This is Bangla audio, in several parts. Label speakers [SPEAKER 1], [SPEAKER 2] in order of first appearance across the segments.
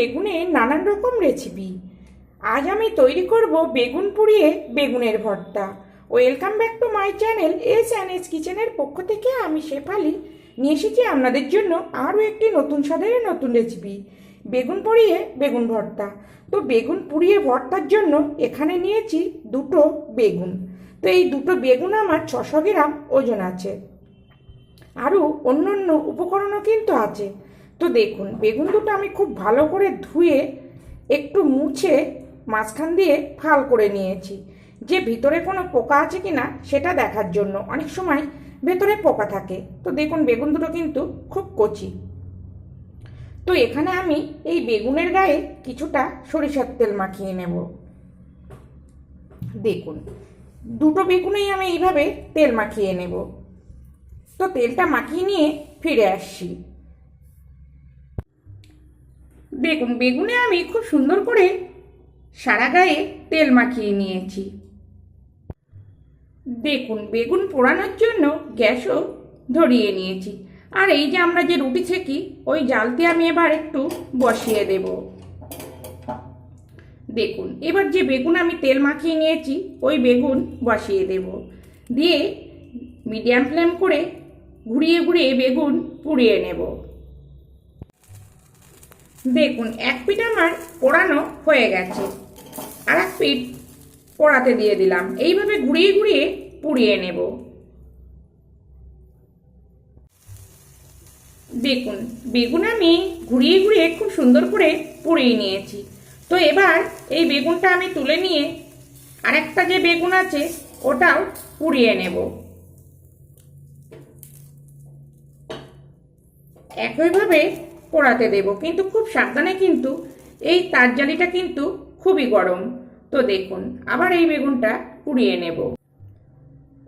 [SPEAKER 1] বেগুনের নানান রকম রেসিপি আজ আমি তৈরি করব বেগুন পুড়িয়ে বেগুনের ভর্তা। Welcome back to my channel S and S কিচেনের পক্ষ থেকে আমি শেফালি নিয়ে এসেছি আপনাদের জন্য আরও একটি নতুন স্বাদের নতুন রেসিপি বেগুন পুড়িয়ে বেগুন ভর্তা। তো বেগুন পুড়িয়ে ভর্তার জন্য এখানে নিয়েছি দুটো বেগুন। তো এই দুটো বেগুন আমার ছশো গ্রাম ওজন আছে। আরও অন্য অন্য উপকরণও কিন্তু আছে। তো দেখুন, বেগুন দুটো আমি খুব ভালো করে ধুয়ে একটু মুছে মাঝখান দিয়ে ফাল করে নিয়েছি। যে ভিতরে কোনো পোকা আছে কি না সেটা দেখার জন্য। অনেক সময় ভেতরে পোকা থাকে। তো দেখুন, বেগুন দুটো কিন্তু খুব কচি। তো এখানে আমি এই বেগুনের গায়ে কিছুটা সরিষার তেল মাখিয়ে নেব। দেখুন, দুটো বেগুনেই আমি এইভাবে তেল মাখিয়ে নেব। তো তেলটা মাখিয়ে নিয়ে ফিরে আসছি। দেখুন বেগুনে আমি খুব সুন্দর করে সারা গায়ে তেল মাখিয়ে নিয়েছি। দেখুন, বেগুন পোড়ানোর জন্য গ্যাসও ধরিয়ে নিয়েছি। আর এই যে আমরা যে রুটি ছেঁকি, ওই জালতে আমি এবার একটু বসিয়ে দেব। দেখুন, এবার যে বেগুন আমি তেল মাখিয়ে নিয়েছি, ওই বেগুন বসিয়ে দেব। দিয়ে মিডিয়াম ফ্লেম করে ঘুরিয়ে ঘুরিয়ে বেগুন পুড়িয়ে নেব। দেখুন, এক পিঠ আমার পোড়ানো হয়ে গেছে। আর এক পিঠ পোড়াতে দিয়ে দিলাম। এইভাবে ঘুরিয়ে ঘুরিয়ে পুড়িয়ে নেব। দেখুন, বেগুন আমি ঘুরিয়ে ঘুরিয়ে খুব সুন্দর করে পুড়িয়ে নিয়েছি। তো এবার এই বেগুনটা আমি তুলে নিয়ে আরেকটা যে বেগুন আছে, ওটাও পুড়িয়ে নেব। একইভাবে পোড়াতে দেব। কিন্তু খুব সাবধানে কিন্তু এই তারজালিটা কিন্তু খুবই গরম। তো দেখুন, আবার এই বেগুনটা পুড়িয়ে নেব।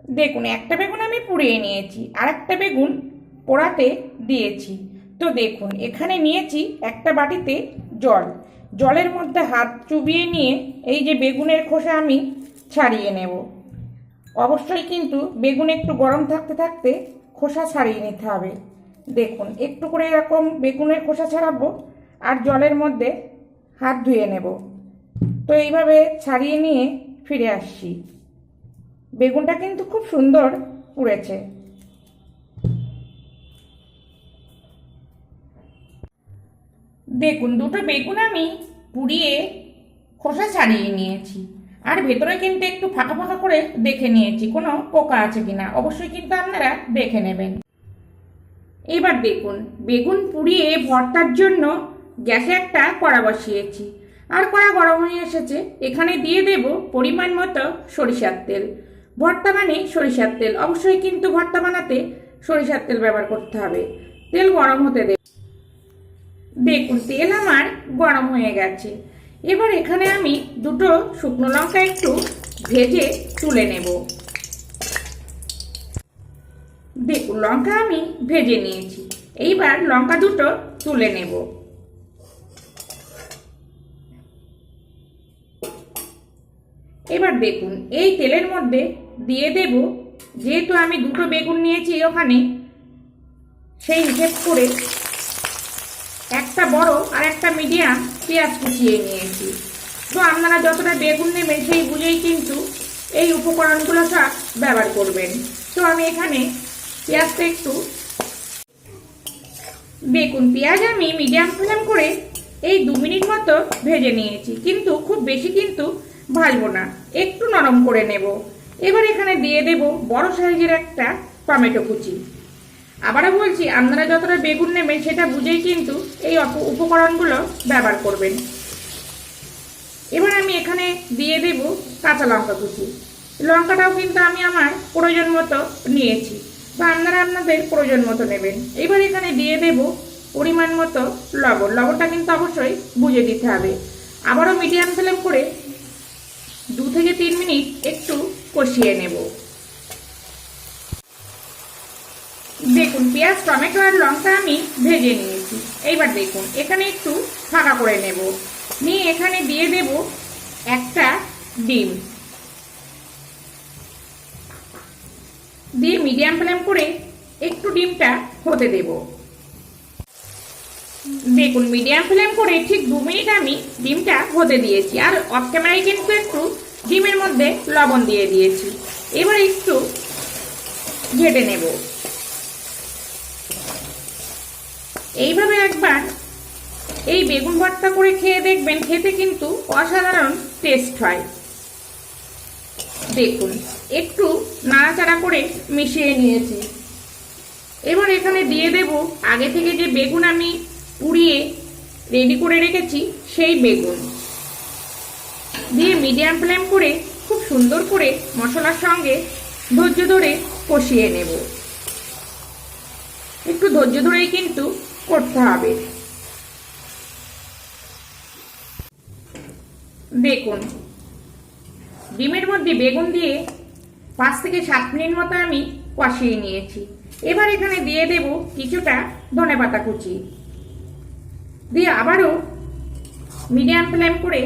[SPEAKER 1] দেখুন, একটা বেগুন আমি পুড়িয়ে নিয়েছি আর একটা বেগুন পোড়াতে দিয়েছি। তো দেখুন, এখানে নিয়েছি একটা বাটিতে জল। জলের মধ্যে হাত চুবিয়ে নিয়ে এই যে বেগুনের খোসা আমি ছাড়িয়ে নেব। অবশ্যই কিন্তু বেগুন একটু গরম থাকতে থাকতে খোসা ছাড়িয়ে নিতে হবে। দেখুন, একটু করে এরকম বেগুনের খোসা ছাড়াবো আর জলের মধ্যে হাত ধুয়ে নেব। তো এইভাবে ছাড়িয়ে নিয়ে ফিরে আসছি। বেগুনটা কিন্তু খুব সুন্দর পুড়েছে দেখুন, দুটো বেগুন আমি পুড়িয়ে খোসা ছাড়িয়ে নিয়েছি। আর ভেতরে কিন্তু একটু ফাঁকা ফাঁকা করে দেখে নিয়েছি। কোনো পোকা আছে কিনা? অবশ্যই কিন্তু আপনারা দেখে নেবেন। এবার দেখুন, বেগুন পুড়িয়ে ভর্তার জন্য গ্যাসে একটা কড়া বসিয়েছি। আর কড়া গরম হয়ে এসেছে, এখানে দিয়ে দেব পরিমাণ মতো সরিষার তেল। ভর্তা মানে সরিষার তেল, অবশ্যই কিন্তু ভর্তা বানাতে সরিষার তেল ব্যবহার করতে হবে। তেল গরম হতে দেব দেখুন, তেল আমার গরম হয়ে গেছে। এবার এখানে আমি দুটো শুকনো লঙ্কা একটু ভেজে তুলে নেব। দেখুন, লঙ্কা আমি ভেজে নিয়েছি। এইবার লঙ্কা দুটো তুলে নেব। এবার দেখুন, এই তেলের মধ্যে দিয়ে দেব, যেহেতু আমি দুটো বেগুন নিয়েছি ওখানে, সেই হিসেব করে একটা বড় আর একটা মিডিয়াম পেঁয়াজ কুচিয়ে নিয়েছি। তো আপনারা যতটা বেগুন নেবেন সেই বুঝেই কিন্তু এই উপকরণগুলো সব ব্যবহার করবেন। তো আমি এখানে পেঁয়াজটা একটু দেখুন পেঁয়াজ আমি মিডিয়াম ফ্লেম করে এই দু মিনিট মতো ভেজে নিয়েছি। কিন্তু খুব বেশি কিন্তু ভাজবো না। একটু নরম করে নেব। এবার এখানে দিয়ে দেব বড় সাইজের একটা টমেটো কুচি। আবারও বলছি, আপনারা যতটা বেগুন নেবেন সেটা বুঝেই কিন্তু এই উপকরণগুলো ব্যবহার করবেন। এবার আমি এখানে দিয়ে দেব কাঁচা লঙ্কা কুচি। লঙ্কাটাও কিন্তু আমি আমার প্রয়োজন মতো নিয়েছি। বা আপনারা আপনাদের প্রয়োজন মতো নেবেন। এবার এখানে দিয়ে দেব পরিমাণ মতো লবণ। লবণটা কিন্তু অবশ্যই বুঝে দিতে হবে। আবারও মিডিয়াম ফ্লেম করে দু থেকে তিন মিনিট একটু কষিয়ে নেব। দেখুন, পেঁয়াজ, টমেটো আর লঙ্কা আমি ভেজে নিয়েছি। এইবার দেখুন, এখানে একটু ফাঁকা করে নেব। নিয়ে এখানে দিয়ে দেব একটা ডিম। দিয়ে মিডিয়াম ফ্লেম করে একটু ডিমটা হতে দেব। দেখুন, মিডিয়াম ফ্লেম করে ঠিক দু মিনিট আমি ডিমটা হতে দিয়েছি। আর অফ ক্যামেরায় কিন্তু একটু ডিমের মধ্যে লবণ দিয়ে দিয়েছি। এবার একটু ঘেটে নেব। এইভাবে একবার এই বেগুন ভর্তা করে খেয়ে দেখবেন, খেতে কিন্তু অসাধারণ টেস্ট হয়। দেখুন, একটু নাড়াচাড়া করে মিশিয়ে নিয়েছি। এবার এখানে দিয়ে দেব, আগে থেকে যে বেগুন আমি পুড়িয়ে রেডি করে রেখেছি, সেই বেগুন। দিয়ে মিডিয়াম ফ্লেম করে খুব সুন্দর করে মশলার সঙ্গে ধৈর্য ধরে কষিয়ে নেব। একটু ধৈর্য ধরেই কিন্তু করতে হবে। দেখুন ডিমের মধ্যে বেগুন দিয়ে পাঁচ থেকে সাত মিনিট মতো আমি কষিয়ে নিয়েছি। এবার এখানে দিয়ে দেব কিছুটা ধনে পাতা কুচি। দিয়ে আবারও মিডিয়াম ফ্লেম করে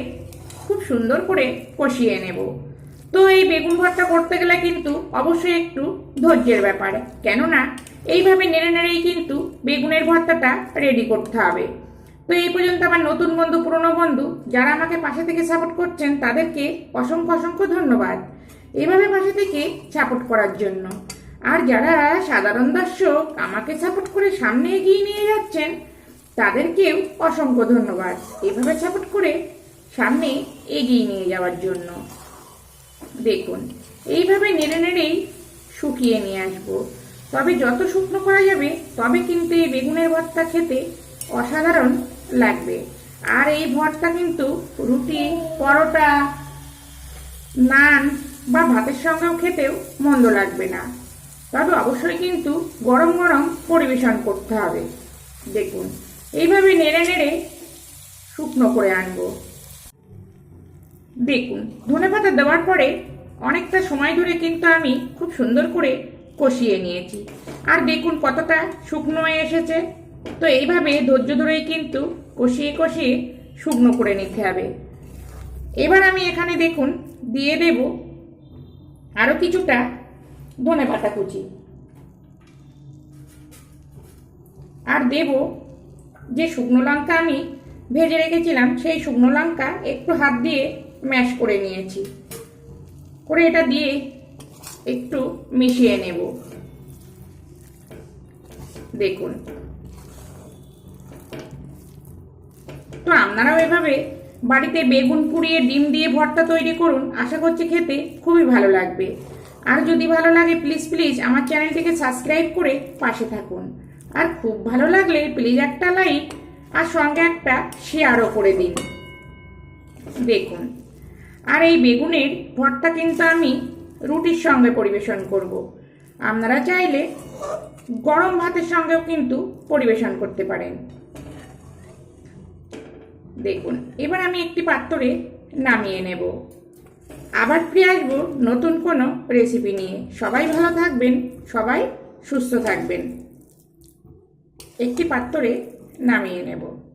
[SPEAKER 1] খুব সুন্দর করে কষিয়ে নেব। তো এই বেগুন ভর্তা করতে গেলে কিন্তু অবশ্যই একটু ধৈর্যের ব্যাপার। কেননা, এইভাবে নেড়ে নেড়েই কিন্তু বেগুনের ভর্তাটা রেডি করতে হবে। তো এই পর্যন্ত আমার নতুন বন্ধু, পুরনো বন্ধু যারা আমাকে পাশে থেকে সাপোর্ট করছেন, তাদেরকে অসংখ্য অসংখ্য ধন্যবাদ। এইভাবে পাশে থেকে সাপোর্ট করার জন্য। আর যারা সাধারণ দর্শক আমাকে সাপোর্ট করে সামনে এগিয়ে নিয়ে যাচ্ছেন, তাদেরকেও অসংখ্য ধন্যবাদ। এইভাবে সাপোর্ট করে সামনে এগিয়ে নিয়ে যাওয়ার জন্য। দেখুন, এইভাবে নেড়ে নেড়েই শুকিয়ে নিয়ে আসব। তবে যত শুকনো করা যাবে, তবে কিন্তু এই বেগুনের ভর্তা খেতে অসাধারণ লাগবে। আর এই ভর্তা কিন্তু রুটি, পরোটা, নান বা ভাতের সঙ্গেও খেতেও মন্দ লাগবে না। তবে অবশ্যই কিন্তু গরম গরম পরিবেশন করতে হবে। দেখুন, এইভাবে নেড়ে নেড়ে শুকনো করে আনব। দেখুন, ধনে পাতা দেওয়ার পরে অনেকটা সময় ধরে কিন্তু আমি খুব সুন্দর করে কষিয়ে নিয়েছি। আর দেখুন কতটা শুকনো হয়ে এসেছে। তো এইভাবে ধৈর্য ধরেই কিন্তু কষিয়ে কষিয়ে শুকনো করে নিতে হবে। এবার আমি এখানে দেখুন, দিয়ে দেব আরও কিছুটা ধনে পাতা কুচি। আর দেব যে শুকনো লঙ্কা আমি ভেজে রেখেছিলাম, সেই শুকনো লঙ্কা একটু হাত দিয়ে ম্যাশ করে নিয়েছি। করে এটা দিয়ে একটু মিশিয়ে নেব। দেখুন তো আপনারাও এভাবে বাড়িতে বেগুন পুড়িয়ে ডিম দিয়ে ভর্তা তৈরি করুন, আশা করছি খেতে খুবই ভালো লাগবে। আর যদি ভালো লাগে প্লিজ প্লিজ আমার চ্যানেলটিকে সাবস্ক্রাইব করে পাশে থাকুন। আর খুব ভালো লাগলে প্লিজ একটা লাইক আর সঙ্গে একটা শেয়ারও করে দিন। দেখুন, আর এই বেগুনের ভর্তা কিন্তু আমি রুটির সঙ্গে পরিবেশন করব। আপনারা চাইলে গরম ভাতের সঙ্গেও কিন্তু পরিবেশন করতে পারেন। দেখুন, এবার আমি একটি পাত্রে নামিয়ে নেব। আবার ফিরে আসব নতুন কোনো রেসিপি নিয়ে। সবাই ভালো থাকবেন, সবাই সুস্থ থাকবেন। একটি পাত্রে নামিয়ে নেব।